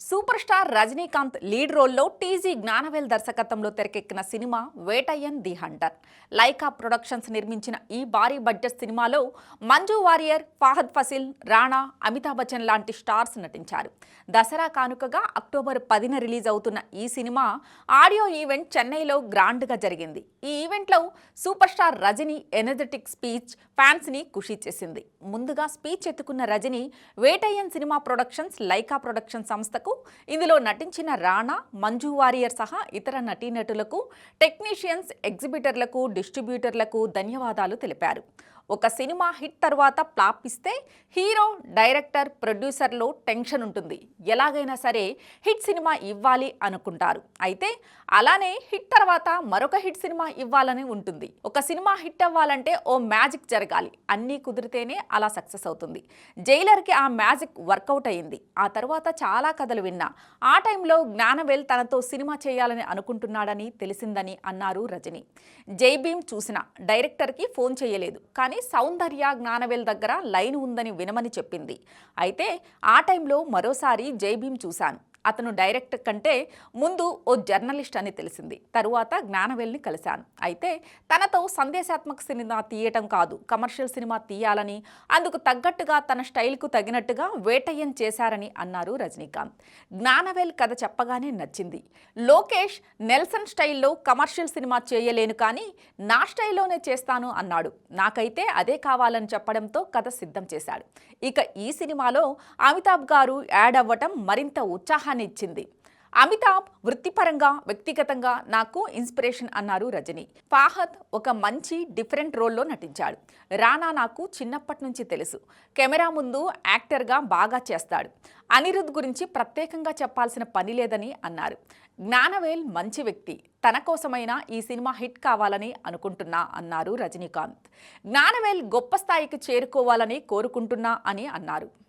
Super star Rajinikanth lead రోల్లో TG Gnanavel దర్శకత్వంలో తెరకెక్కిన cinema Vettaiyan the hunter. Lyca productions నిర్మించిన ఈ భారీ బడ్జెట్ సినిమాలో మంజు వారియర్ ఫాహద్ ఫసిల్ రాణా అమితాబ్ బచ్చన్ లాంటి స్టార్స్ నటించారు. దసరా కానుకగా అక్టోబర్ పదిన రిలీజ్ అవుతున్న ఈ సినిమా ఆడియో ఈవెంట్ చెన్నైలో గ్రాండ్గా జరిగింది. ఈ ఈవెంట్లో super star Rajini energetic speech ఫ్యాన్స్ని ఖుషీ చేసింది. ముందుగా స్పీచ్ ఎత్తుకున్న Rajini Vettaiyan cinema productions Lyca production సంస్థ సంస్థకు ఇందులో నటించిన రాణా మంజు వారియర్ సహా ఇతర నటీనటులకు టెక్నీషియన్స్ ఎగ్జిబిటర్లకు డిస్ట్రిబ్యూటర్లకు ధన్యవాదాలు తెలిపారు. ఒక సినిమా హిట్ తర్వాత ఫ్లాప్ ఇస్తే హీరో డైరెక్టర్ ప్రొడ్యూసర్లో టెన్షన్ ఉంటుంది. ఎలాగైనా సరే హిట్ సినిమా ఇవ్వాలి అనుకుంటారు. అయితే అలానే హిట్ తర్వాత మరొక హిట్ సినిమా ఇవ్వాలని ఉంటుంది. ఒక సినిమా హిట్ అవ్వాలంటే ఓ మ్యాజిక్ జరగాలి. అన్నీ కుదిరితేనే అలా సక్సెస్ అవుతుంది. జైలర్కి ఆ మ్యాజిక్ వర్కౌట్ అయింది ఆ తర్వాత చాలా కథలు విన్నా. ఆ టైంలో జ్ఞానవేల్ తనతో సినిమా చేయాలని అనుకుంటున్నాడని తెలిసిందని అన్నారు రజని. జై భీమ్ చూసిన. డైరెక్టర్కి ఫోన్ చేయలేదు. కానీ సౌందర్య జ్ఞానవేల్ దగ్గర లైన్ ఉందని వినమని చెప్పింది. అయితే ఆ టైంలో మరోసారి జై భీమ్ చూశాను. అతను డైరెక్టర్ కంటే ముందు ఓ జర్నలిస్ట్ అని తెలిసింది. తరువాత జ్ఞానవేల్ని కలిశాను. అయితే తనతో సందేశాత్మక సినిమా తీయటం కాదు కమర్షియల్ సినిమా తీయాలని అందుకు తగ్గట్టుగా తన స్టైల్కు తగినట్టుగా వేటయ్యం చేశారని అన్నారు రజనీకాంత్. జ్ఞానవేల్ కథ చెప్పగానే నచ్చింది. లోకేష్ నెల్సన్ స్టైల్లో కమర్షియల్ సినిమా చేయలేను కానీ నా స్టైల్లోనే చేస్తాను అన్నాడు. నాకైతే అదే కావాలని చెప్పడంతో కథ సిద్ధం చేశాడు. ఇక ఈ సినిమాలో అమితాబ్ గారు యాడ్ అవ్వటం మరింత ఉత్సాహాన్ని ఇచ్చింది అమితాబ్ వృత్తిపరంగా వ్యక్తిగతంగా నాకు ఇన్స్పిరేషన్ అన్నారు రజని. ఫాహద్ ఒక మంచి డిఫరెంట్ రోల్లో నటించాడు. రానా నాకు చిన్నప్పటి నుంచి తెలుసు. కెమెరా ముందు యాక్టర్గా బాగా చేస్తాడు. అనిరుద్ గురించి ప్రత్యేకంగా చెప్పాల్సిన పని లేదని అన్నారు. జ్ఞానవేల్ మంచి వ్యక్తి. తన కోసమైనా ఈ సినిమా హిట్ కావాలని అనుకుంటున్నా అన్నారు రజనీకాంత్. జ్ఞానవేల్ గొప్ప స్థాయికి చేరుకోవాలని కోరుకుంటున్నా అని అన్నారు.